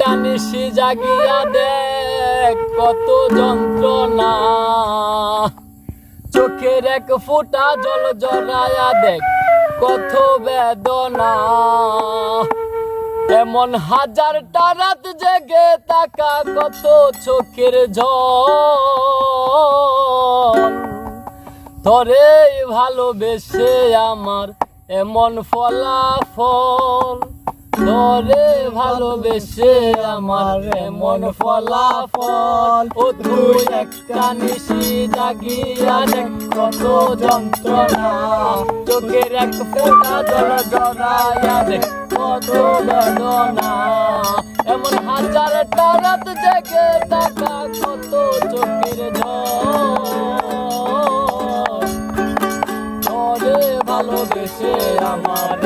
একটা নিশি জাগিয়া দেখ কত যন্ত্রণা। চোখের এক ফোঁটা জল জড়ায়া দেখ কত বেদনা। এমন হাজারটা রাত জেগে তাকা কত চোখের জল তোরে ভালোবেসে আমার এমন ফলাফল। তোরে ভালোবেসে আমার এমন ফলাফল। ও তুই একটা নিশি জাগিয়া দেখ কত যন্ত্রণা। চোখের এক ফোঁটা জল জড়াইয়া দেখ কত বেদনা এমন হাজারটা রাত জেগে টাকা কত চোখের তোরে ভালোবেসে আমার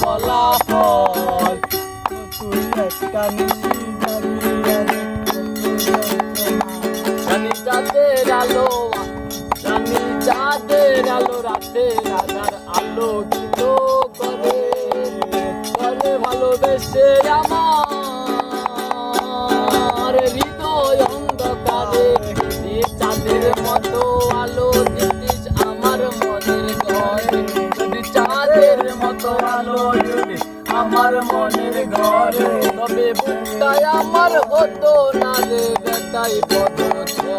ফলাফল। তুই একটা নিশি চাঁদের আলো, জানি চাঁদের আলো রাতে রাজার আলো গীত করে করে ভালোবেসে আমার হৃদয় অন্ধকারে। চাঁদের মতো আলো আমার মনের ঘরে। তবে বুকটাই আমার হতো না রে বেটাই বদল রে